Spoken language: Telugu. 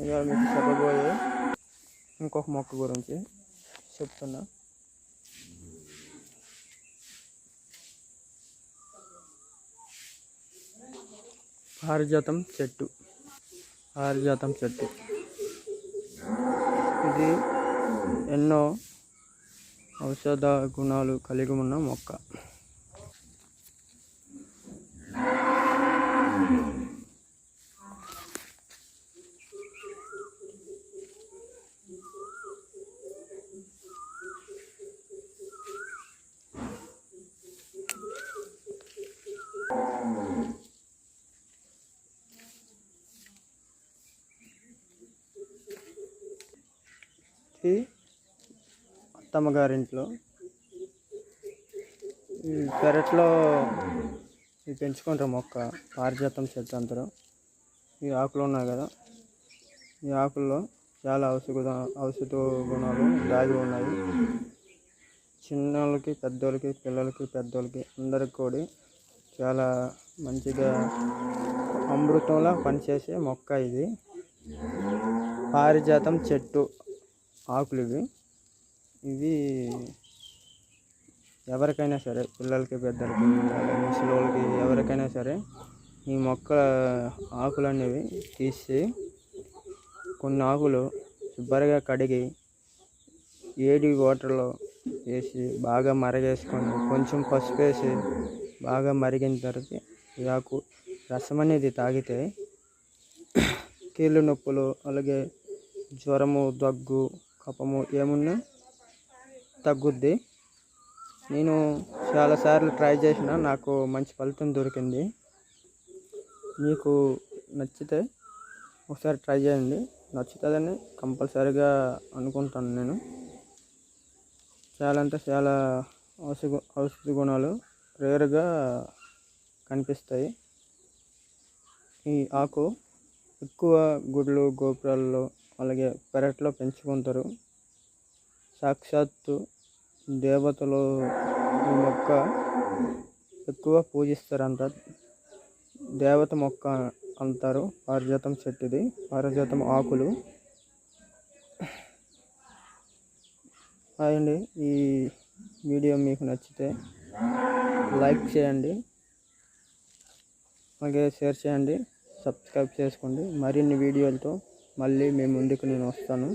ఇవాళ మీకు చెప్పబోయే ఇంకొక మొక్క గురించి చెప్తున్నా. పారిజాతం చెట్టు. పారిజాతం చెట్టు. ఇది ఎన్నో ఔషధ గుణాలు కలిగి ఉన్న మొక్క. అత్తమ్మ గారింట్లో ఈ పెరట్లో ఇది పెంచుకుంటారు మొక్క పారిజాతం చెట్టు అంటారు ఈ ఆకులు ఉన్నాయి కదా ఈ ఆకుల్లో చాలా ఔషధ ఔషధ గుణాలు దాగి ఉన్నాయి. చిన్నోళ్ళకి పెద్దోళ్ళకి పిల్లలకి పెద్దోళ్ళకి అందరికి కూడా చాలా మంచిగా అమృతంలా పనిచేసే మొక్క ఇది. పారిజాతం చెట్టు ఆకులు ఇవి. ఇవి ఎవరికైనా సరే పిల్లలకి పెద్దలకి ముసలోళ్ళకి ఎవరికైనా సరే ఈ మొక్క ఆకులు అనేవి తీసి కొన్ని ఆకులు శుభ్రంగా కడిగి ఏడి వాటర్లో వేసి బాగా మరగేసుకొని కొంచెం పసుపు వేసి బాగా మరిగిన తర్వాత నాకు రసం అనేది తాగితే కీళ్ళు నొప్పులు అలాగే జ్వరము దగ్గు కపము ఏమున్నా తగ్గుద్ది. నేను చాలాసార్లు ట్రై చేసిన నాకు మంచి ఫలితం దొరికింది. మీకు నచ్చితే ఒకసారి ట్రై చేయండి. నచ్చుతుందని కంపల్సరీగా అనుకుంటాను నేను. చాలా అంటే చాలా ఔషధ ఔషధ గుణాలు రేర్గా కనిపిస్తాయి. ఈ ఆకు ఎక్కువ గుడ్లు గోపురాల్లో అలాగే పెరట్లో పెంచుకుంటారు. సాక్షాత్తు దేవతలు ఈ మొక్క ఎక్కువ పూజిస్తారంట దేవత మొక్క అంటారు. పారిజాతం చెట్టుది. పారిజాతం ఆకులు. హాయ్ అండి. ఈ వీడియో మీకు నచ్చితే లైక్ చేయండి. అలాగే షేర్ చేయండి. సబ్స్క్రైబ్ చేసుకోండి. మరిన్ని వీడియోలతో మళ్ళీ మీ ముందుకు నేను వస్తాను.